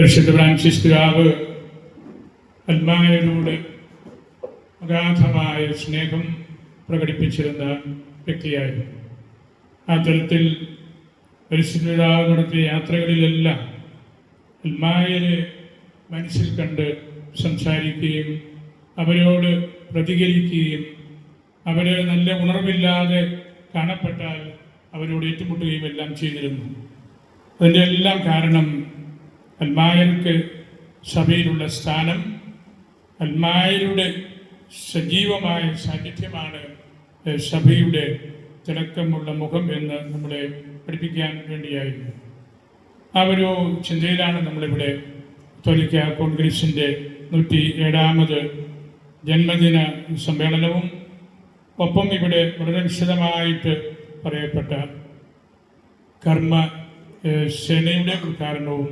പരിശുദ്ധ ഫ്രാൻസിസ് പിതാവ് അൽമായരോട് അഗാധമായ സ്നേഹം പ്രകടിപ്പിച്ചിരുന്ന വ്യക്തിയായിരുന്നു. ആ തരത്തിൽ പരിശുദ്ധ പിതാവ് നടത്തിയ യാത്രകളിലെല്ലാം അൽമായരെ മനസ്സിൽ കണ്ട് സംസാരിക്കുകയും അവരോട് പ്രതികരിക്കുകയും അവരെ നല്ല ഉണർവില്ലാതെ കാണപ്പെട്ടാൽ അവരോട് ഏറ്റുമുട്ടുകയും എല്ലാം ചെയ്തിരുന്നു. അതിന്റെ എല്ലാം കാരണം അൽമായർക്ക് സഭയിലുള്ള സ്ഥാനം അൽമായരുടെ സജീവമായ സാന്നിധ്യമാണ് സഭയുടെ തിളക്കമുള്ള മുഖം എന്ന് നമ്മളെ പഠിപ്പിക്കാൻ വേണ്ടിയായിരുന്നു. ആ ഒരു ചിന്തയിലാണ് നമ്മളിവിടെ തൊലിക്ക കോൺഗ്രസിന്റെ നൂറ്റി ഏഴാമത് ജന്മദിന സമ്മേളനവും ഒപ്പം ഇവിടെ വളരെ വിശദമായിട്ട് പറയപ്പെട്ട കർമ്മ സേനയുടെ ഉദ്ഘാടനവും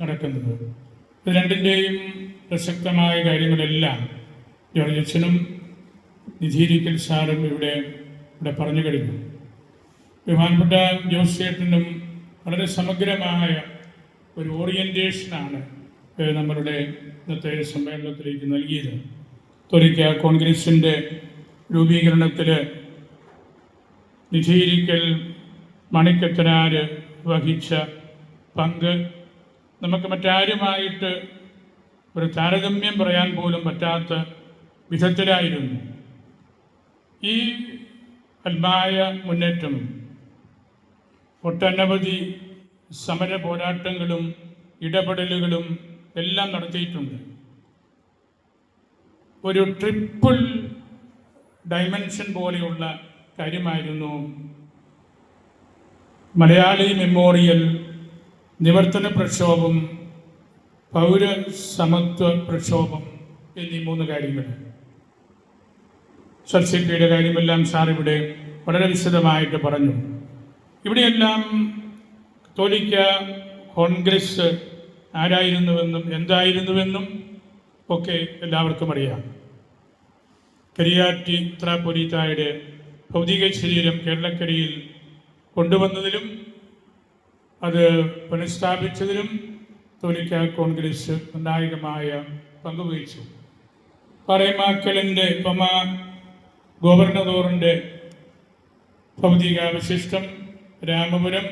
നടക്കുന്നത്. ഇത് രണ്ടിന്റെയും പ്രസക്തമായ കാര്യങ്ങളെല്ലാം ജോർജ് അച്ഛനും നിധീരിക്കൽ സാറും ഇവിടെ ഇവിടെ പറഞ്ഞു കഴിഞ്ഞു. ബഹുമാനപ്പെട്ട ജോസ് ചേട്ടനും വളരെ സമഗ്രമായ ഒരു ഓറിയന്റേഷനാണ് നമ്മളുടെ ഇന്നത്തെ സമ്മേളനത്തിലേക്ക് നൽകിയത്. തൊലിക്ക കോൺഗ്രസിന്റെ രൂപീകരണത്തിൽ നിധീരിക്കൽ മണിക്കത്തനാർ വഹിച്ച പങ്ക് നമുക്ക് മറ്റാരുമായിട്ട് ഒരു താരതമ്യം പറയാൻ പോലും പറ്റാത്ത വിധത്തിലായിരുന്നു. ഈ അത്മായ മുന്നേറ്റം ഒട്ടനവധി സമര പോരാട്ടങ്ങളും ഇടപെടലുകളും എല്ലാം നടത്തിയിട്ടുണ്ട്. ഒരു ട്രിപ്പിൾ ഡൈമെൻഷൻ പോലെയുള്ള കാര്യമായിരുന്നു മലയാളി മെമ്മോറിയൽ നിവർത്തന പ്രക്ഷോഭം പൗരസമത്വ പ്രക്ഷോഭം എന്നീ മൂന്ന് കാര്യങ്ങൾ. സബ്സിഡിയുടെ കാര്യമെല്ലാം സാർ ഇവിടെ വളരെ വിശദമായിട്ട് പറഞ്ഞു. ഇവിടെയെല്ലാം തോലിക്ക കോൺഗ്രസ് ആരായിരുന്നുവെന്നും എന്തായിരുന്നുവെന്നും ഒക്കെ എല്ലാവർക്കും അറിയാം. പെരിയാറ്റി ത്രാപ്പൊലീത്തായുടെ ഭൗതിക ശരീരം കേരളക്കരയിൽ കൊണ്ടുവന്നതിലും അത് പുനഃസ്ഥാപിച്ചതിലും തോലിക്ക കോൺഗ്രസ് നിർണായകമായ പങ്കുവഹിച്ചു. പറയമാക്കലിന്റെ പമ ഗോവർണദോറിന്റെ ഭൗതികാവശിഷ്ടം രാമപുരം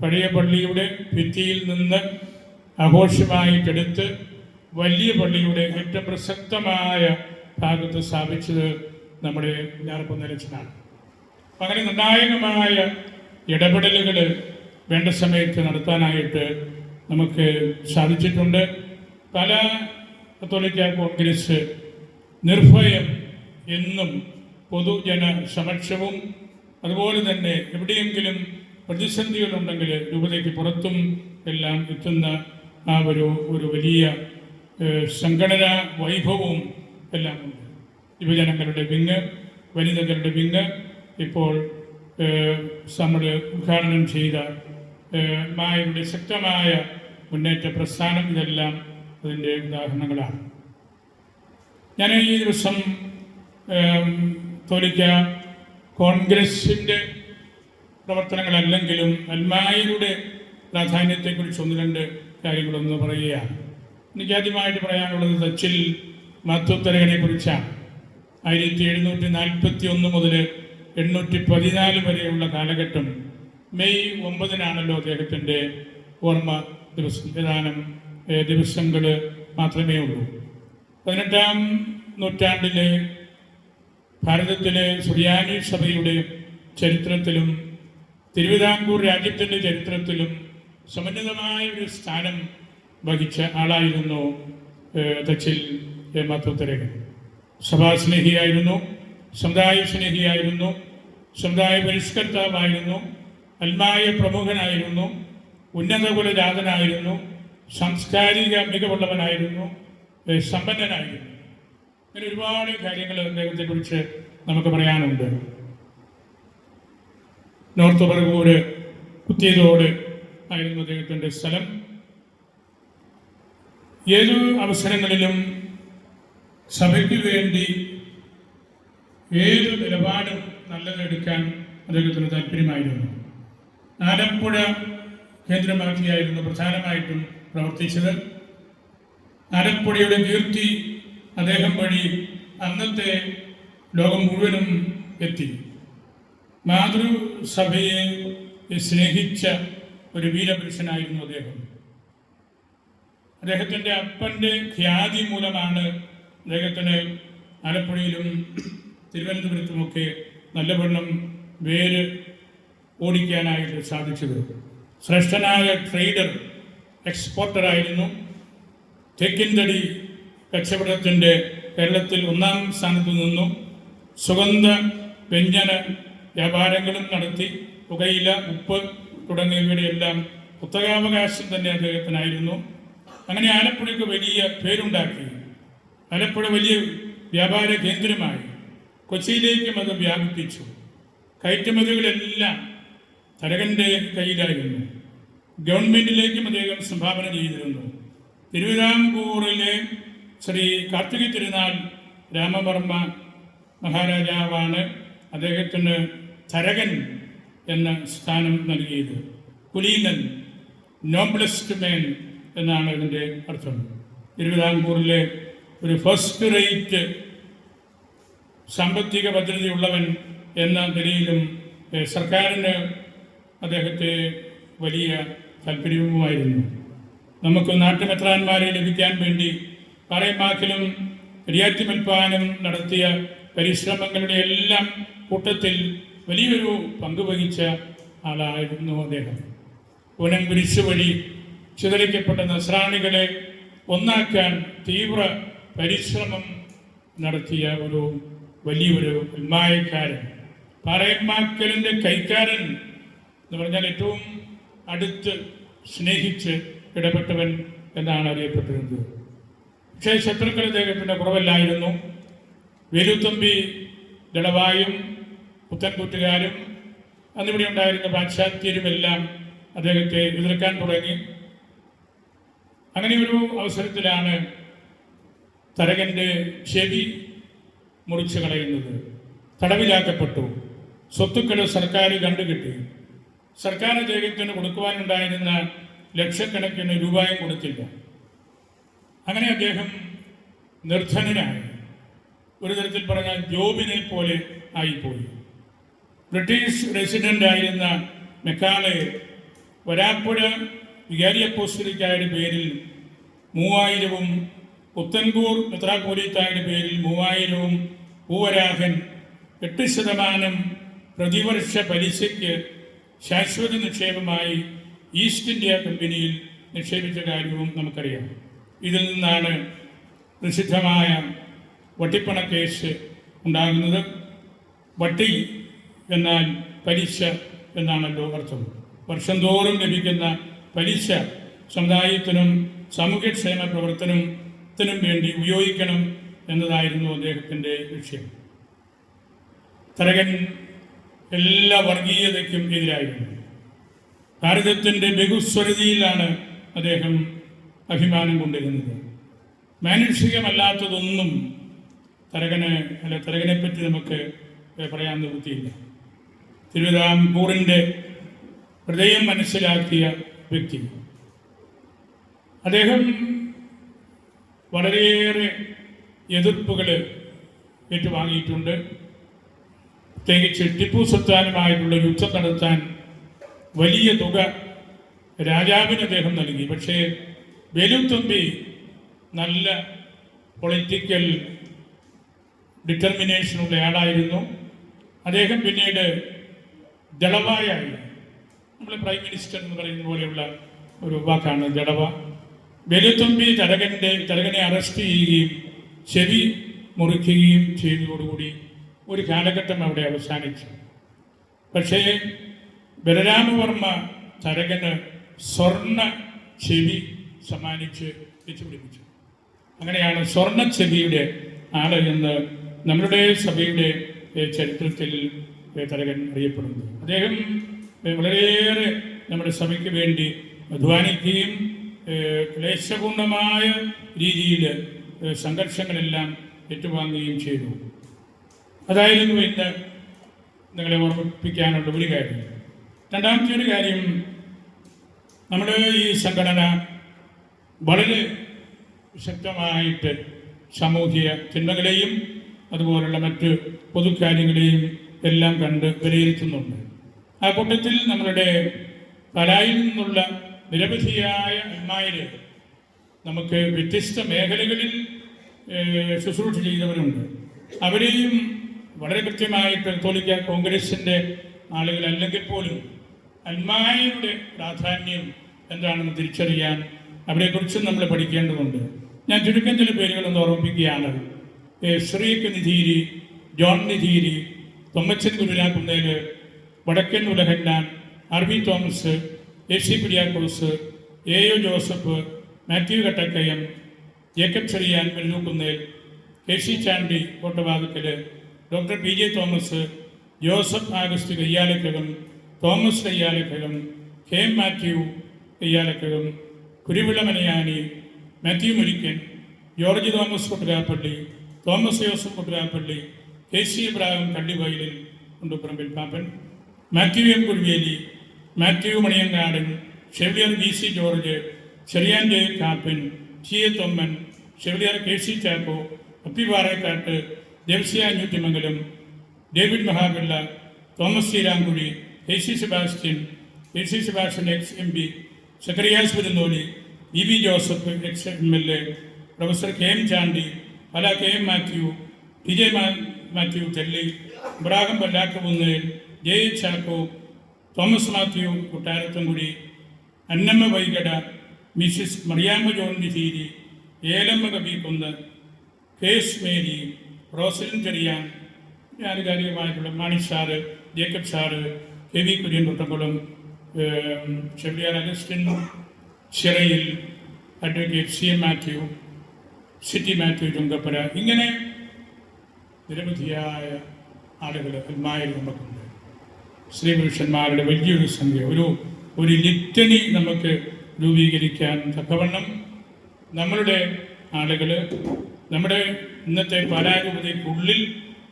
പഴയ പള്ളിയുടെ ഭിത്തിയിൽ നിന്ന് ആഘോഷമായിട്ടെടുത്ത് വലിയ പള്ളിയുടെ ഏറ്റവും പ്രസക്തമായ ഭാഗത്ത് സ്ഥാപിച്ചത് നമ്മുടെ ഞാറപ്പന്നലച്ചനാണ് അങ്ങനെ നിർണായകമായ ഇടപെടലുകൾ വേണ്ട സമയത്ത് നടത്താനായിട്ട് നമുക്ക് സാധിച്ചിട്ടുണ്ട്. പല കത്തോലിക്ക കോൺഗ്രസ് നിർഭയം എന്നും പൊതുജന സമക്ഷവും അതുപോലെ തന്നെ എവിടെയെങ്കിലും പ്രതിസന്ധികളുണ്ടെങ്കിൽ രൂപതയ്ക്ക് പുറത്തും എല്ലാം എത്തുന്ന ആ ഒരു ഒരു വലിയ സംഘടനാ വൈഭവവും എല്ലാം ഉണ്ട്. യുവജനങ്ങളുടെ വിങ് വനിതകളുടെ വിങ് ഇപ്പോൾ നമ്മൾ ഉദ്ഘാടനം ചെയ്ത മായയുടെ ശക്തമായ മുന്നേറ്റ പ്രസ്ഥാനം ഇതെല്ലാം അതിന്റെ ഉദാഹരണങ്ങളാണ്. ഞാൻ ഈ ദിവസം തോലിക്ക കോൺഗ്രസിന്റെ പ്രവർത്തനങ്ങളല്ലെങ്കിലും അൽമായയുടെ പ്രാധാന്യത്തെക്കുറിച്ച് ഒന്ന് രണ്ട് കാര്യങ്ങളൊന്ന് പറയുകയാണ്. എനിക്ക് ആദ്യമായിട്ട് പറയാനുള്ളത് തച്ചിൽ മഹത്വത്തരകനെ കുറിച്ചാണ് ആയിരത്തി എഴുന്നൂറ്റി നാൽപ്പത്തി ഒന്ന് മുതൽ എണ്ണൂറ്റി പതിനാല് വരെയുള്ള കാലഘട്ടം മെയ് ഒമ്പതിനാണല്ലോ അദ്ദേഹത്തിന്റെ ഓർമ്മ ദിവസം ഏതാനും ദിവസങ്ങൾ മാത്രമേ ഉള്ളൂ. പതിനെട്ടാം നൂറ്റാണ്ടിലെ ഭാരതത്തിലെ സുറിയാനി സഭയുടെ ചരിത്രത്തിലും തിരുവിതാംകൂർ രാജ്യത്തിന്റെ ചരിത്രത്തിലും സമന്വിതമായ ഒരു സ്ഥാനം വഹിച്ച ആളായിരുന്നു തച്ചിൽ മാത്തുത്തരകൻ സഭാസ്നേഹിയായിരുന്നു സമുദായ സ്നേഹിയായിരുന്നു സമുദായ പരിഷ്കർത്താവായിരുന്നു അൽമായ പ്രമുഖനായിരുന്നു ഉന്നത കുലജാതനായിരുന്നു സാംസ്കാരിക മികവുള്ളവനായിരുന്നു സമ്പന്നനായിരുന്നു. അങ്ങനെ ഒരുപാട് കാര്യങ്ങൾ അദ്ദേഹത്തെക്കുറിച്ച് നമുക്ക് പറയാനുണ്ട്. നോർത്ത് പറകൂര് കുത്തിയതോട് ആയിരുന്നു അദ്ദേഹത്തിന്റെ സ്ഥലം. ഏത് അവസരങ്ങളിലും സഭയ്ക്ക് വേണ്ടി ഏത് നിലപാടും നല്ലതെടുക്കാൻ അദ്ദേഹത്തിന് താല്പര്യമായിരുന്നു. ആലപ്പുഴ കേന്ദ്രമാക്കിയായിരുന്നു പ്രധാനമായിട്ടും പ്രവർത്തിച്ചത്. ആലപ്പുഴയുടെ കീർത്തി അദ്ദേഹം വഴി അന്നത്തെ ലോകം മുഴുവനും എത്തി. മാതൃസഭയെ സ്നേഹിച്ച ഒരു വീരപുരുഷനായിരുന്നു അദ്ദേഹം. അദ്ദേഹത്തിന്റെ അപ്പന്റെ ഖ്യാതി മൂലമാണ് അദ്ദേഹത്തിന് ആലപ്പുഴയിലും തിരുവനന്തപുരത്തുമൊക്കെ നല്ലവണ്ണം വേര് ഓടിക്കാനായിട്ട് സാധിച്ചത്. ശ്രേഷ്ഠനായ ട്രേഡർ എക്സ്പോർട്ടറായിരുന്നു. തെക്കിൻതടി കച്ചവടത്തിന്റെ കേരളത്തിൽ ഒന്നാം സ്ഥാനത്ത് നിന്നും. സുഗന്ധ വ്യഞ്ജന വ്യാപാരങ്ങളും നടത്തി. പുകയില ഉപ്പ് തുടങ്ങിയവയുടെ എല്ലാം കുത്തകാവകാശം തന്നെ അദ്ദേഹത്തിനായിരുന്നു. അങ്ങനെ ആലപ്പുഴയ്ക്ക് വലിയ പേരുണ്ടാക്കി. ആലപ്പുഴ വലിയ വ്യാപാര കേന്ദ്രമായി. കൊച്ചിയിലേക്കും അത് വ്യാപിപ്പിച്ചു. കയറ്റുമതികളെല്ലാം തരകന്റെ കയ്യിലായിരുന്നു ഗവൺമെന്റിലേക്കും അദ്ദേഹം സംഭാവന ചെയ്തിരുന്നു. തിരുവിതാംകൂറിലെ ശ്രീ കാർത്തിക തിരുനാൾ രാമവർമ്മ മഹാരാജാവാണ് അദ്ദേഹത്തിന് തരകൻ എന്ന സ്ഥാനം നൽകിയത്. കുലീനൻ നോബ്ലസ്റ്റ് മേൻ എന്നാണ് ഇതിന്റെ അർത്ഥം. തിരുവിതാംകൂറിലെ ഒരു ഫസ്റ്റ് റേറ്റ് സാമ്പത്തിക ഭദ്രതയുള്ളവൻ എന്ന നിലയിലും സർക്കാരിന് അദ്ദേഹത്തെ വലിയ താല്പര്യവുമായിരുന്നു. നമുക്ക് നാട്ടുമെത്രാന്മാരെ ലഭിക്കാൻ വേണ്ടി പാറയമാക്കിലും പെരിയാറ്റിമൽപ്പാനും നടത്തിയ പരിശ്രമങ്ങളുടെ എല്ലാം കൂട്ടത്തിൽ വലിയൊരു പങ്ക് വഹിച്ച ആളായിരുന്നു അദ്ദേഹം. പൂനം കുരിശ് വഴി ചിതറിക്കപ്പെട്ട നസ്രാണികളെ ഒന്നാക്കാൻ തീവ്ര പരിശ്രമം നടത്തിയ ഒരു വലിയൊരു ഉന്മായക്കാരൻ പാറയമാക്കലിന്റെ കൈക്കാരൻ എന്ന് പറഞ്ഞാൽ ഏറ്റവും അടുത്ത് സ്നേഹിച്ച് ഇടപെട്ടവൻ എന്നാണ് അറിയപ്പെട്ടിരുന്നത്. പക്ഷേ ശത്രുക്കൾ അദ്ദേഹത്തിന്റെ കുറവല്ലായിരുന്നു വേലുത്തമ്പി ദളവായും പുത്തൻകൂട്ടുകാരും അന്നിവിടെ ഉണ്ടായിരുന്ന പാശ്ചാത്യരുമെല്ലാം അദ്ദേഹത്തെ എതിർക്കാൻ തുടങ്ങി. അങ്ങനെ ഒരു അവസരത്തിലാണ് തരകന്റെ ചെവി മുറിച്ചു കളയുന്നത്. തടവിലാക്കപ്പെട്ടു. സ്വത്തുക്കൾ സർക്കാർ കണ്ടുകിട്ടി. സർക്കാർ അദ്ദേഹത്തിന് കൊടുക്കുവാനുണ്ടായിരുന്ന ലക്ഷക്കണക്കിന് രൂപയും കൊടുത്തില്ല അങ്ങനെ അദ്ദേഹം നിർധനനായി. ഒരു തരത്തിൽ പറഞ്ഞാൽ ജോബിനെ പോലെ ആയിപ്പോയി. ബ്രിട്ടീഷ് റെസിഡന്റ് ആയിരുന്ന മെക്കാളെ വരാപ്പുഴ വികാരി അപ്പോസ്തലിക്കായുടെ പേരിൽ മൂവായിരവും പുത്തൻകൂർ മെത്രാപോലീത്തായുടെ പേരിൽ മൂവായിരവും പൂവരാഹൻ എട്ട് ശതമാനം പ്രതിവർഷ പലിശയ്ക്ക് ശാശ്വത നിക്ഷേപമായി ഈസ്റ്റ് ഇന്ത്യ കമ്പനിയിൽ നിക്ഷേപിച്ച കാര്യവും നമുക്കറിയാം. ഇതിൽ നിന്നാണ് പ്രസിദ്ധമായ വട്ടിപ്പണ കേസ് ഉണ്ടാകുന്നത്. വട്ടി എന്നാൽ പലിശ എന്നാണല്ലോ അർത്ഥം. വർഷം തോറും ലഭിക്കുന്ന പലിശ സമുദായത്തിനും സാമൂഹ്യക്ഷേമ പ്രവർത്തനത്തിനും വേണ്ടി ഉപയോഗിക്കണം എന്നതായിരുന്നു അദ്ദേഹത്തിന്റെ ലക്ഷ്യം. തരകൻ എല്ലാ വർഗീയതയ്ക്കും എതിരായിരുന്നു. ഭാരതത്തിന്റെ ബഹുസ്വരതിയിലാണ് അദ്ദേഹം അഭിമാനം കൊണ്ടിരുന്നത്. മാനുഷികമല്ലാത്തതൊന്നും തരകനെ അല്ല തരകനെ പറ്റി നമുക്ക് പറയാൻ നിവൃത്തിയില്ല. തിരുവിതാംകൂറിന്റെ ഹൃദയം മനസ്സിലാക്കിയ വ്യക്തി. അദ്ദേഹം വളരെയേറെ എതിർപ്പുകൾ ഏറ്റുവാങ്ങിയിട്ടുണ്ട്. പ്രത്യേകിച്ച് ടിപ്പു സുൽത്താനുമായിട്ടുള്ള യുദ്ധം നടത്താൻ വലിയ തുക രാജാവിന് അദ്ദേഹം നൽകി. പക്ഷേ വെലുത്തമ്പി നല്ല പൊളിറ്റിക്കൽ ഡിറ്റർമിനേഷനുള്ള ആളായിരുന്നു. അദ്ദേഹം പിന്നീട് ദളവായായി. നമ്മൾ പ്രൈം മിനിസ്റ്റർ എന്ന് പറയുന്ന പോലെയുള്ള ഒരു വാക്കാണ് ജഡവ വെലുത്തമ്പി തടകന്റെ തടകനെ അറസ്റ്റ് ചെയ്യുകയും ചെവി മുറിക്കുകയും ചെയ്തതോടുകൂടി ഒരു കാലഘട്ടം അവിടെ അവസാനിച്ചു. പക്ഷേ ബലരാമവർമ്മ തരകന് സ്വർണ ചെവി സമ്മാനിച്ച് വെച്ചുപിടിപ്പിച്ചു അങ്ങനെയാണ് സ്വർണ ചെവിയുടെ ആൾ എന്ന് നമ്മളുടെ സഭയുടെ ചരിത്രത്തിൽ തരകൻ അറിയപ്പെടുന്നത്. അദ്ദേഹം വളരെയേറെ നമ്മുടെ സഭയ്ക്ക് വേണ്ടി അധ്വാനിക്കുകയും ക്ലേശപൂർണമായ രീതിയിൽ സംഘർഷങ്ങളെല്ലാം ഏറ്റുവാങ്ങുകയും ചെയ്തു. അതായിരുന്നു എന്റെ നിങ്ങളെ ഓർമ്മിപ്പിക്കാനുള്ള ഒരു കാര്യം. രണ്ടാമത്തെ ഒരു കാര്യം നമ്മുടെ ഈ സംഘടന വളരെ ശക്തമായിട്ട് സാമൂഹിക തിന്മകളെയും അതുപോലുള്ള മറ്റ് പൊതുകാര്യങ്ങളെയും എല്ലാം കണ്ട് വിലയിരുത്തുന്നുണ്ട്. ആ കൂട്ടത്തിൽ നമ്മളുടെ കലായിൽ നിന്നുള്ള നിരവധിയായ അമ്മായിര് നമുക്ക് വ്യത്യസ്ത മേഖലകളിൽ ശുശ്രൂഷ ചെയ്തവരുണ്ട്. അവരെയും വളരെ കൃത്യമായിട്ട് കത്തോലിക്ക കോൺഗ്രസിന്റെ ആളുകളല്ലെങ്കിൽ പോലും അന്മായയുടെ പ്രാധാന്യം എന്താണെന്ന് തിരിച്ചറിയാൻ അവരെക്കുറിച്ചും നമ്മൾ പഠിക്കേണ്ടതുണ്ട്. ഞാൻ ചുരുക്കം ചില പേരുകളൊന്ന് ഓർമ്മിപ്പിക്കുകയാണ്. ശ്രീക്ക് Nidhiri John Nidheeri Thommachan Gururakkunnel Vadakkan Ulahannan R V Thomas A C Kuriakose A O Joseph Mathew Kattakayam Jacob Cherian Perunnookunnel K C Chandy Kottavathukkal doctor P J Thomas Joseph August Kayalakkakam Thomas Kayalakkakam K M Mathew Kayalakkakam Kuruvila Manayani Mathew Murikkan George Thomas Kuttarappally Thomas Joseph Kuttarappally K C Ibrahim Kallivayalil Kunduparambil Pappan Mathew M Kuruveli Mathew Maniyankadan chevalier V C George Cherian J Kappan T A Thomman Chevalier K C Chacko Appiparakkat Devasya David Mahapilla Thomas Sreeramkuzhy K C Sebastian K C Sebastian ex M P Zacharias Perunnoli E V Joseph ex M L A professor K M Chandy Pala K M Mathew T J Mathew Thelly Ibrahim Vallakavunnu J H Chacko Thomas Mathew Kottarathumkudy Annamma Vaikada Mrs Mariyamma John Nidheeri Elamma Kabeekunnu case Mary Rosalin Cherian ആനുകാലികമായിട്ടുള്ള Mani sir Jacob sir K V Kurian Thottakkulam Chembiyar Augustine Chirayil advocate C M Mathew C T Mathew Chungappara ഇങ്ങനെ നിരവധിയായ ആളുകൾ അൽമായിൽ നമുക്കുണ്ട്. സ്ത്രീ പുരുഷന്മാരുടെ വലിയൊരു സംഖ്യ ഒരു ഒരു ലിറ്റനി നമുക്ക് രൂപീകരിക്കാൻ തക്കവണ്ണം നമ്മളുടെ ആളുകൾ നമ്മുടെ ഇന്നത്തെ പാലാരൂപതയ്ക്കുള്ളിൽ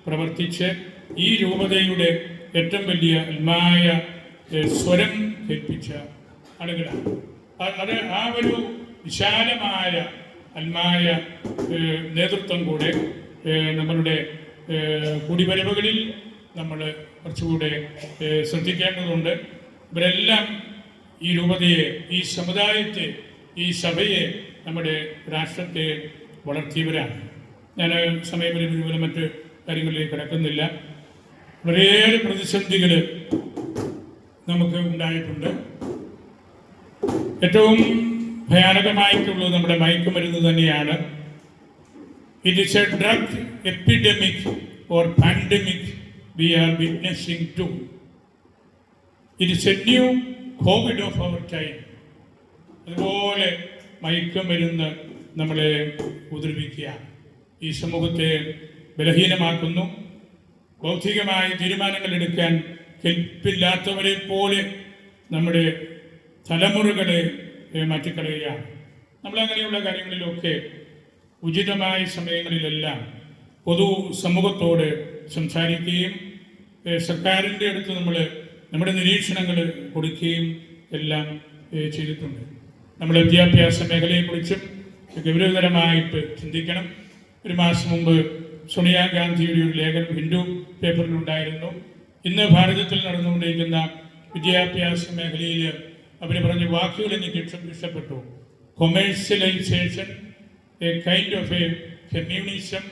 പ്രവർത്തിച്ച് ഈ രൂപതയുടെ ഏറ്റവും വലിയ അൽമായ സ്വരം കേൾപ്പിച്ച ആളുകളാണ്. അത് ആ ഒരു വിശാലമായ അൽമായ ഏഹ്, നേതൃത്വം കൂടെ നമ്മളുടെ കുടിവരവുകളിൽ നമ്മൾ കുറച്ചുകൂടെ ശ്രദ്ധിക്കേണ്ടതുണ്ട്. ഇവരെല്ലാം ഈ രൂപതയെ ഈ സമുദായത്തെ ഈ സഭയെ നമ്മുടെ രാഷ്ട്രത്തെ വളർത്തിയവരാണ്. ഞാൻ സമയപരിധി മൂലം മറ്റ് കാര്യങ്ങളിലേക്ക് കിടക്കുന്നില്ല. വളരെയേറെ പ്രതിസന്ധികൾ നമുക്ക് ഉണ്ടായിട്ടുണ്ട്. ഏറ്റവും ഭയാനകമായിട്ടുള്ളത് നമ്മുടെ മയക്കുമരുന്ന് തന്നെയാണ്. It is a drug epidemic or pandemic we are witnessing to it is a new COVID of our time അതുപോലെ മയക്കുമരുന്ന് നമ്മളെ ഉപദ്രവിക്കുകയാണ് ഈ സമൂഹത്തെ ബലഹീനമാക്കുന്നു. ബൗദ്ധികമായ തീരുമാനങ്ങൾ എടുക്കാൻ കെൽപ്പില്ലാത്തവരെ പോലെ നമ്മുടെ തലമുറകളെ മാറ്റിക്കളയുകയാണ്. നമ്മളങ്ങനെയുള്ള കാര്യങ്ങളിലൊക്കെ ഉചിതമായ സമയങ്ങളിലെല്ലാം പൊതു സമൂഹത്തോട് സംസാരിക്കുകയും സർക്കാരിന്റെ അടുത്ത് നമ്മൾ നമ്മുടെ നിരീക്ഷണങ്ങൾ കൊടുക്കുകയും എല്ലാം ചെയ്തിട്ടുണ്ട്. നമ്മുടെ വിദ്യാഭ്യാസ മേഖലയെക്കുറിച്ചും ഗൗരവതരമായിട്ട് ചിന്തിക്കണം. ഒരു മാസം മുമ്പ് സോണിയാഗാന്ധിയുടെ ഒരു ലേഖനം ഹിന്ദു പേപ്പറിലുണ്ടായിരുന്നു ഇന്ന് ഭാരതത്തിൽ നടന്നുകൊണ്ടിരിക്കുന്ന വിദ്യാഭ്യാസ മേഖലയിൽ അവർ പറഞ്ഞ വാക്കുകൾ എനിക്ക് ഇഷ്ട- ഇഷ്ടപ്പെട്ടു. Commercialisation a kind of a feminism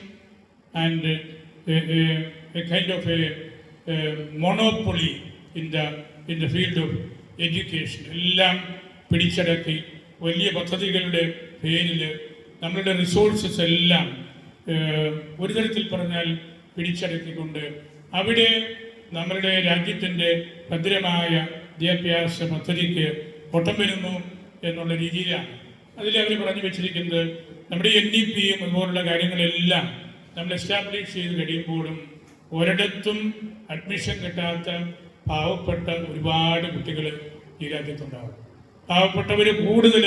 and a kind of a monopoly in the in the field of education എല്ലാം പിടിച്ചടക്കി വലിയ പദ്ധതികളുടെ പേരിൽ നമ്മളുടെ റിസോഴ്സസ് എല്ലാം ഒരു തരത്തിൽ പറഞ്ഞാൽ പിടിച്ചടക്കിക്കൊണ്ട് അവിടെ നമ്മളുടെ രാജ്യത്തിന്റെ ഭദ്രമായ വിദ്യാഭ്യാസ പദ്ധതിക്ക് പൊട്ടം വരുന്നു എന്നുള്ള രീതിയിലാണ്. അതിൽ അവർ പറഞ്ഞു വെച്ചിരിക്കുന്നത് നമ്മുടെ എൻ ഡി പിയും അതുപോലുള്ള കാര്യങ്ങളെല്ലാം നമ്മൾ എസ്റ്റാബ്ലിഷ് ചെയ്ത് കഴിയുമ്പോഴും ഒരിടത്തും അഡ്മിഷൻ കിട്ടാത്ത പാവപ്പെട്ട ഒരുപാട് കുട്ടികൾ ഈ രാജ്യത്തുണ്ടാവും. പാവപ്പെട്ടവർ കൂടുതൽ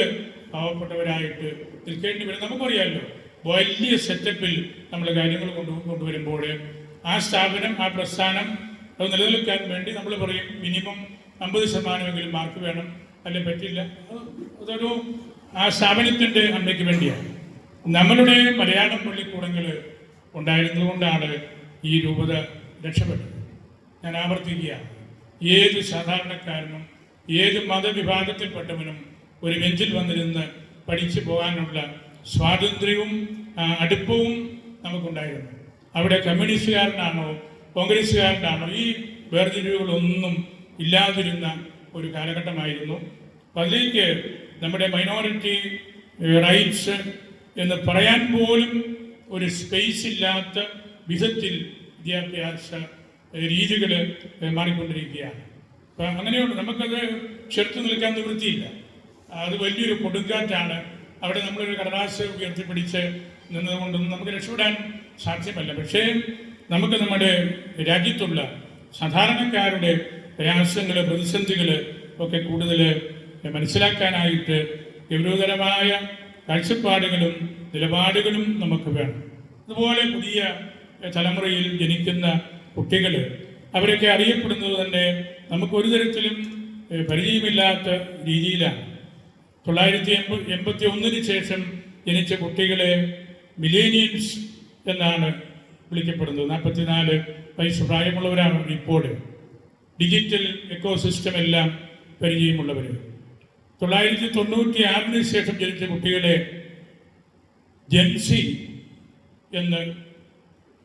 പാവപ്പെട്ടവരായിട്ട് നിൽക്കേണ്ടി വരും. നമുക്കറിയാമല്ലോ വലിയ സെറ്റപ്പിൽ നമ്മൾ കാര്യങ്ങൾ കൊണ്ടു കൊണ്ടുവരുമ്പോൾ ആ സ്ഥാപനം ആ പ്രസ്ഥാനം അത് നിലനിൽക്കാൻ വേണ്ടി നമ്മൾ പറയും മിനിമം അമ്പത് ശതമാനമെങ്കിലും മാർക്ക് വേണം. അല്ലെ പറ്റില്ല. അതൊരു ആ സ്ഥാപനത്തിന്റെ അമ്മയ്ക്ക് വേണ്ടിയാണ്. നമ്മളുടെ മലയാളം പള്ളിക്കൂടങ്ങൾ ഉണ്ടായിരുന്നതുകൊണ്ടാണ് ഈ രൂപത രക്ഷപ്പെട്ടത്. ഞാൻ ആവർത്തിക്കുക ഏത് സാധാരണക്കാരനും ഏത് മതവിഭാഗത്തിൽപ്പെട്ടവനും ഒരു ബെഞ്ചിൽ വന്നിരുന്ന് പഠിച്ചു പോകാനുള്ള സ്വാതന്ത്ര്യവും അടുപ്പവും നമുക്കുണ്ടായിരുന്നു. അവിടെ കമ്മ്യൂണിസ്റ്റുകാരനാണോ കോൺഗ്രസ്സുകാരനാണോ ഈ വേർതിരിവുകളൊന്നും ഇല്ലാതിരുന്ന ഒരു കാലഘട്ടമായിരുന്നു. അപ്പം അതിലേക്ക് നമ്മുടെ മൈനോറിറ്റി റൈറ്റ്സ് എന്ന് പറയാൻ പോലും ഒരു സ്പേസ് ഇല്ലാത്ത വിധത്തിൽ വിദ്യാഭ്യാസ രീതികൾ മാറിക്കൊണ്ടിരിക്കുകയാണ്. അപ്പം അങ്ങനെയുണ്ട് നമുക്കത് ചെറുത്ത് നിൽക്കാൻ നിവൃത്തിയില്ല. അത് വലിയൊരു കൊടുങ്കാറ്റാണ്. അവിടെ നമ്മളൊരു കടലാസ് ഉയർത്തിപ്പിടിച്ച് നിന്നതുകൊണ്ടൊന്നും നമുക്ക് രക്ഷപ്പെടാൻ സാധ്യമല്ല. പക്ഷേ നമുക്ക് നമ്മുടെ രാജ്യത്തുള്ള സാധാരണക്കാരുടെ പ്രയാസങ്ങൾ പ്രതിസന്ധികൾ ഒക്കെ കൂടുതൽ മനസ്സിലാക്കാനായിട്ട് ഗൗരവതരമായ കാഴ്ചപ്പാടുകളും നിലപാടുകളും നമുക്ക് വേണം. അതുപോലെ പുതിയ തലമുറയിൽ ജനിക്കുന്ന കുട്ടികൾ അവരൊക്കെ അറിയപ്പെടുന്നത് തന്നെ നമുക്ക് ഒരു തരത്തിലും പരിചയമില്ലാത്ത രീതിയിലാണ്. തൊള്ളായിരത്തി എൺപ എൺപത്തി ഒന്നിന് ശേഷം ജനിച്ച കുട്ടികളെ മിലേനിയൻസ് എന്നാണ് വിളിക്കപ്പെടുന്നത്. നാൽപ്പത്തിനാല് വയസ്സ് പ്രായമുള്ളവരാണ് ഇപ്പോൾ ഡിജിറ്റൽ എക്കോസിസ്റ്റം എല്ലാം പരിചയമുള്ളവർ. തൊള്ളായിരത്തി തൊണ്ണൂറ്റി ആറിന് ശേഷം ജനിച്ച കുട്ടികളെ ജെൻസി എന്ന്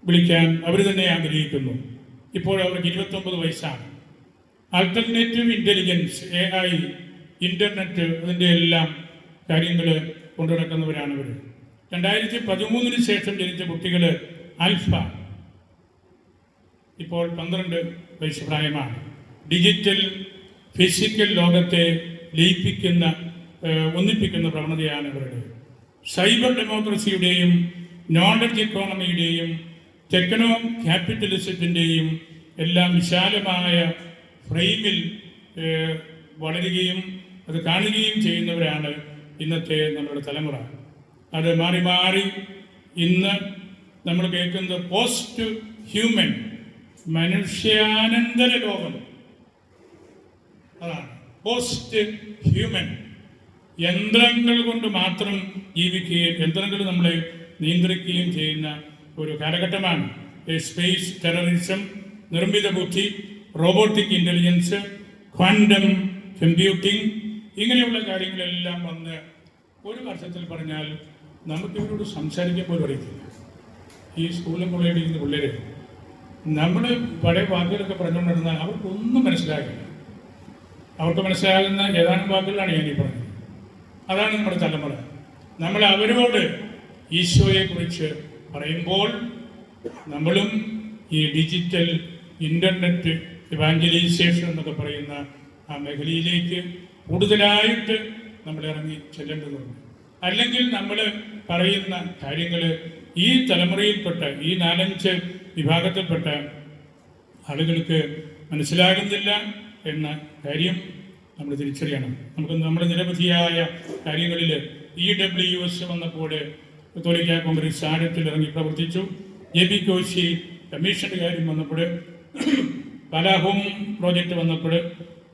വിളിക്കാൻ അവർ തന്നെ ആഗ്രഹിക്കുന്നു. ഇപ്പോൾ അവർക്ക് ഇരുപത്തൊമ്പത് വയസ്സാണ്. Alternative intelligence A I internet അതിന്റെ എല്ലാം കാര്യങ്ങൾ കൊണ്ടുനടക്കുന്നവരാണ് ഇവർ രണ്ടായിരത്തി പതിമൂന്നിന് ശേഷം ജനിച്ച കുട്ടികൾ ആൽഫ. ഇപ്പോൾ പന്ത്രണ്ട് വയസ്സ് പ്രായമാണ്. ഡിജിറ്റൽ ഫിസിക്കൽ ലോകത്തെ ലയിപ്പിക്കുന്ന ഒന്നിപ്പിക്കുന്ന പ്രവണതയാണ് ഇവരുടെ. സൈബർ ഡെമോക്രസിയുടെയും നോളജ് ഇക്കോണമിയുടെയും ടെക്നോ ക്യാപിറ്റലിസത്തിന്റെയും എല്ലാം വിശാലമായ ഫ്രെയിമിൽ വളരുകയും അത് കാണുകയും ചെയ്യുന്നവരാണ് ഇന്നത്തെ നമ്മുടെ തലമുറ. അത് മാറി മാറി ഇന്ന് നമ്മൾ കേൾക്കുന്നത് പോസ്റ്റ് ഹ്യൂമൻ മനുഷ്യാനന്തര ലോകം. അതാണ് പോസ്റ്റ് ഹ്യൂമൻ യന്ത്രങ്ങൾ കൊണ്ട് മാത്രം ജീവിക്കുകയും യന്ത്രങ്ങൾ നമ്മളെ നിയന്ത്രിക്കുകയും ചെയ്യുന്ന ഒരു കാലഘട്ടമാണ്. സ്പേസ് ടെററിസം നിർമ്മിത ബുദ്ധി റോബോട്ടിക് ഇന്റലിജൻസ് ക്വാണ്ടം കമ്പ്യൂട്ടിംഗ് ഇങ്ങനെയുള്ള കാര്യങ്ങളെല്ലാം വന്ന് ഒരു വർഷത്തിൽ പറഞ്ഞാൽ നമുക്ക് ഇവരോട് സംസാരിക്കാൻ പോലും അറിയത്തില്ല. ഈ സ്കൂളിൽ കൊള്ളയിടിക്കുന്ന പിള്ളേർ നമ്മൾ പഴയ വാക്കുകളൊക്കെ പറഞ്ഞുകൊണ്ടിരുന്നാൽ അവർക്കൊന്നും മനസ്സിലാകില്ല. അവർക്ക് മനസ്സിലാകുന്ന ഏതാനും വാക്കുകളാണ് ഞാൻ ഈ പറഞ്ഞത്. അതാണ് നമ്മുടെ തലമുറ. നമ്മൾ അവരോട് ഈശോയെക്കുറിച്ച് പറയുമ്പോൾ നമ്മളും ഈ ഡിജിറ്റൽ ഇന്റർനെറ്റ് ഇവാഞ്ചലൈസേഷൻ എന്നൊക്കെ പറയുന്ന ആ മേഖലയിലേക്ക് കൂടുതലായിട്ട് നമ്മൾ ഇറങ്ങി ചെല്ലേണ്ടതുണ്ട്. അല്ലെങ്കിൽ നമ്മൾ പറയുന്ന കാര്യങ്ങൾ ഈ തലമുറയിൽപ്പെട്ട ഈ നാലഞ്ച് വിഭാഗത്തിൽപ്പെട്ട ആളുകൾക്ക് മനസ്സിലാകുന്നില്ല എന്ന കാര്യം നമ്മൾ തിരിച്ചറിയണം. നമുക്ക് നമ്മുടെ നിരവധിയായ കാര്യങ്ങളിൽ ഇ ഡബ്ല്യു എസ് വന്നപ്പോൾ കത്തോലിക്ക കോൺഗ്രസ് ആഴത്തിൽ ഇറങ്ങി പ്രവർത്തിച്ചു. എ ബി കോശി കമ്മീഷന്റെ കാര്യം വന്നപ്പോൾ കലാഹോം പ്രോജക്റ്റ് വന്നപ്പോൾ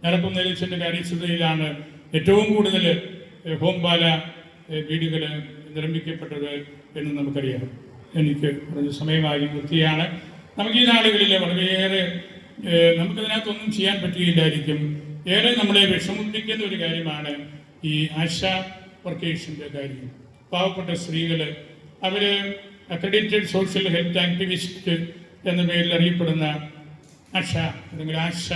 നടക്കുന്ന ഇലക്ഷന്റെ കാര്യക്ഷതയിലാണ് ഏറ്റവും കൂടുതൽ ഹോംബാല വീടുകൾ നിർമ്മിക്കപ്പെട്ടത് എന്ന് നമുക്കറിയാം. എനിക്ക് കുറഞ്ഞ സമയമായി വൃത്തിയാണ്. നമുക്ക് ഈ നാളുകളിൽ വളരെയേറെ നമുക്കതിനകത്തൊന്നും ചെയ്യാൻ പറ്റുകയില്ലായിരിക്കും ഏറെ നമ്മളെ വിഷമിപ്പിക്കുന്ന ഒരു കാര്യമാണ് ഈ ആശാ വർക്കേഴ്സിന്റെ കാര്യം. പാവപ്പെട്ട സ്ത്രീകൾ അവർ അക്രഡിറ്റഡ് സോഷ്യൽ ഹെൽത്ത് ആക്ടിവിസ്റ്റ് എന്ന പേരിൽ അറിയപ്പെടുന്ന ആശ അല്ലെങ്കിൽ ആശ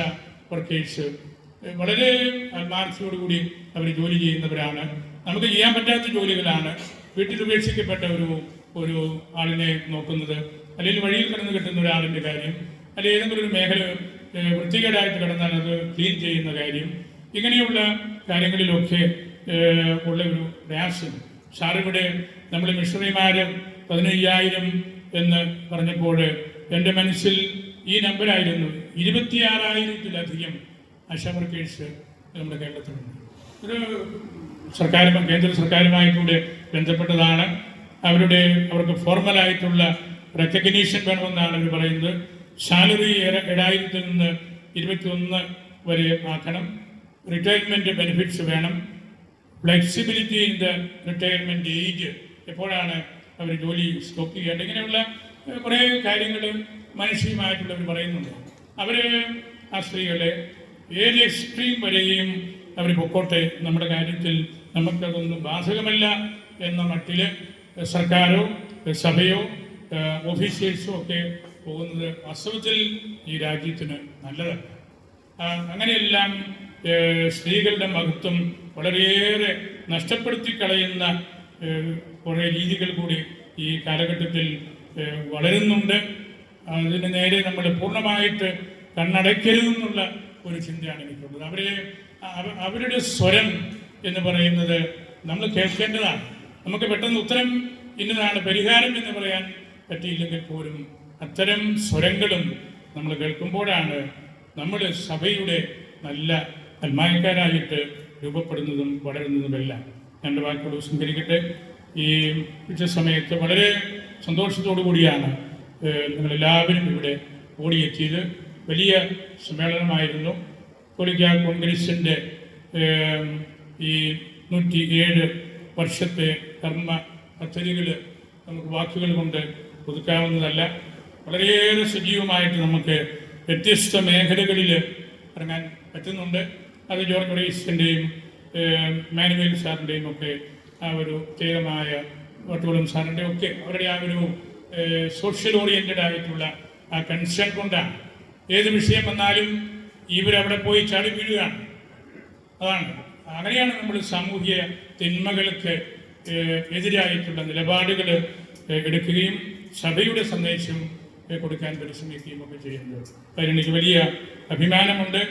വർക്കേഴ്സ് വളരെ കൂടി അവർ ജോലി ചെയ്യുന്നവരാണ്. നമുക്ക് ചെയ്യാൻ പറ്റാത്ത ജോലികളാണ് വീട്ടിൽ ഉപേക്ഷിക്കപ്പെട്ട ഒരു ഒരു ആളിനെ നോക്കുന്നത്. അല്ലെങ്കിൽ വഴിയിൽ കിടന്ന് കിട്ടുന്ന ഒരാളിന്റെ കാര്യം. അല്ലെങ്കിൽ ഏതെങ്കിലും ഒരു മേഖല വൃത്തികേടായിട്ട് കിടന്നാൽ അത് ക്ലീൻ ചെയ്യുന്ന കാര്യം. ഇങ്ങനെയുള്ള കാര്യങ്ങളിലൊക്കെ ഉള്ള ഒരു പ്രയാസം സാറിവിടെ നമ്മൾ മിഷണറിമാർ പതിനയ്യായിരം എന്ന് പറഞ്ഞപ്പോൾ എന്റെ മനസ്സിൽ ഈ നമ്പറായിരുന്നു ഇരുപത്തിയാറായിരത്തിലധികം. ആശാ വർക്കേഴ്സ് നമ്മുടെ കേരളത്തിലുണ്ട്. ഒരു സർക്കാരും കേന്ദ്ര സർക്കാരുമായിട്ടൂടെ ബന്ധപ്പെട്ടതാണ്. അവരുടെ അവർക്ക് ഫോർമലായിട്ടുള്ള റെക്കഗ്നീഷൻ വേണമെന്നാണ് അവർ പറയുന്നത്. സാലറി ഏഴായിരത്തിൽ നിന്ന് ഇരുപത്തി ഒന്ന് വരെ ആക്കണം. റിട്ടയർമെന്റ് ബെനിഫിറ്റ്സ് വേണം. Flexibility in the retirement age. എപ്പോഴാണ് അവർ ജോലി സ്റ്റോപ്പ് ചെയ്യേണ്ടത്? ഇങ്ങനെയുള്ള കുറേ കാര്യങ്ങൾ മനുഷ്യമായിട്ടുള്ളവർ പറയുന്നുണ്ട്. അവർ ആ സ്ത്രീകളെ ഏത് എക്സ്ട്രീം വരെയും അവർ പൊക്കോട്ടെ. നമ്മുടെ കാര്യത്തിൽ നമുക്കതൊന്നും ബാധകമല്ല എന്ന മട്ടിൽ സർക്കാരോ സഭയോ ഓഫീസേഴ്സോ ഒക്കെ പോകുന്നത് വാസ്തവത്തിൽ ഈ രാജ്യത്തിന് നല്ലതല്ല. അങ്ങനെയെല്ലാം സ്ത്രീകളുടെ മഹത്വം വളരെയേറെ നഷ്ടപ്പെടുത്തി കളയുന്ന കുറേ രീതികൾ കൂടി ഈ കാലഘട്ടത്തിൽ വളരുന്നുണ്ട്. അതിന് നേരെ നമ്മൾ പൂർണമായിട്ട് കണ്ണടയ്ക്കരുതെന്നുള്ള ഒരു ചിന്തയാണ് എനിക്കുള്ളത് അവരെ അവരുടെ സ്വരം എന്ന് പറയുന്നത് നമ്മൾ കേൾക്കേണ്ടതാണ്. നമുക്ക് പെട്ടെന്ന് ഉത്തരം ഇന്നതാണ് പരിഹാരം എന്ന് പറയാൻ പറ്റിയില്ലെങ്കിൽ പോലും അത്തരം സ്വരങ്ങളും നമ്മൾ കേൾക്കുമ്പോഴാണ് നമ്മൾ സഭയുടെ നല്ല അൽമായക്കാരായിട്ട് രൂപപ്പെടുന്നതും വളരുന്നതുമെല്ലാം. രണ്ട് വാക്കുകൾ സംഭരിക്കട്ടെ ഈ ഉച്ച സമയത്ത് വളരെ സന്തോഷത്തോടു കൂടിയാണ് നിങ്ങളെല്ലാവരും ഇവിടെ ഓടിയെത്തിയത്. വലിയ സമ്മേളനമായിരുന്നു. കൊലിക്ക കോൺഗ്രസിന്റെ ഈ നൂറ്റി ഏഴ് വർഷത്തെ കർമ്മ പദ്ധതികൾ നമുക്ക് വാക്കുകൾ കൊണ്ട് ഒതുക്കാവുന്നതല്ല. വളരെയേറെ സജീവമായിട്ട് നമുക്ക് വ്യത്യസ്ത മേഖലകളിൽ ഇറങ്ങാൻ പറ്റുന്നുണ്ട്. അത് ജോർജ് റീസിന്റെയും മാനുവൽ സാറിന്റെയും ഒക്കെ ആ ഒരു പ്രത്യേകമായ വട്ടുകളും സാറിന്റെയും ഒക്കെ അവരുടെ ആ ഒരു സോഷ്യൽ ഓറിയന്റഡ് ആയിട്ടുള്ള ആ കൺസേൺ കൊണ്ടാണ് ഏത് വിഷയം വന്നാലും ഇവരവിടെ പോയി ചാടി വീഴുകയാണ്. അതാണ്. അങ്ങനെയാണ് നമ്മൾ സാമൂഹ്യ തിന്മകൾക്ക് എതിരായിട്ടുള്ള നിലപാടുകൾ എടുക്കുകയും സഭയുടെ സന്ദേശം കൊടുക്കാൻ പരിശ്രമിക്കുകയും ഒക്കെ ചെയ്യുന്നത്. അതിനെനിക്ക് വലിയ അഭിമാനമുണ്ട്.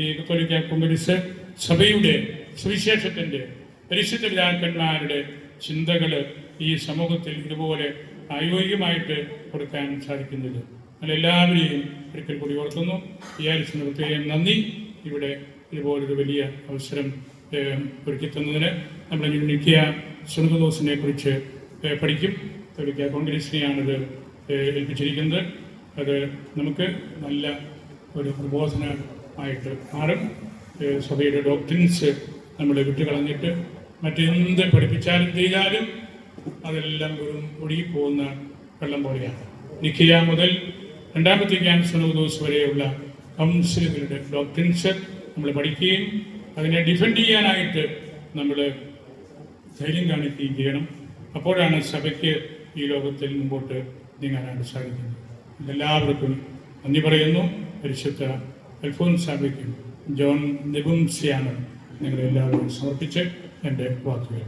ഈ കത്തോലിക്ക കോൺഗ്രസ് സഭയുടെ സുവിശേഷത്തിന്റെ പരിശുദ്ധ പിതാക്കന്മാരുടെ ചിന്തകൾ ഈ സമൂഹത്തിൽ ഇതുപോലെ പ്രായോഗികമായിട്ട് കൊടുക്കാൻ സാധിക്കുന്നത്. നമ്മളെല്ലാവരെയും ഒരിക്കൽ കൂടി ഓർക്കുന്നു. ഈ ആഴ്ച പ്രത്യേകം നന്ദി. ഇവിടെ ഇതുപോലൊരു വലിയ അവസരം ഒരുക്കിത്തുന്നതിന് ഒരുക്കി തന്നതിന് നമ്മൾ നിക്കിയ സുനദോസിനെ കുറിച്ച് പഠിക്കും. തെളിക്ക കോൺഗ്രസിനെയാണിത് ഏൽപ്പിച്ചിരിക്കുന്നത്. അത് നമുക്ക് നല്ല ഒരു പ്രബോധനമായിട്ട് മാറും. സഭയുടെ ഡോക്ടറിൻസ് നമ്മൾ വിട്ടുകളഞ്ഞിട്ട് മറ്റെന്ത് പഠിപ്പിച്ചാലും ചെയ്താലും അതെല്ലാം ഒരു ഒഴുകിപ്പോകുന്ന വെള്ളം പോലെയാണ്. നിക്കിയ മുതൽ രണ്ടാമത്തെ ക്യാൻസർ ദിവസം വരെയുള്ള കൗൺസിലുകളുടെ ഡോക്ടറിൻസ് നമ്മൾ പഠിക്കുകയും അതിനെ ഡിഫെൻഡ് ചെയ്യാനായിട്ട് നമ്മൾ ധൈര്യം കാണിക്കുകയും ചെയ്യണം. അപ്പോഴാണ് സഭയ്ക്ക് ഈ ലോകത്തിൽ മുമ്പോട്ട് നീങ്ങാനായിട്ട് സാധിക്കുന്നത്. എല്ലാവർക്കും നന്ദി പറയുന്നു. പരിശുദ്ധ അൽഫോൻസ് സഭയ്ക്കും ജോൺ നിബുംസിയാണ് നിങ്ങളെല്ലാവരും സമർപ്പിച്ച് എന്റെ വാക്കുകൾ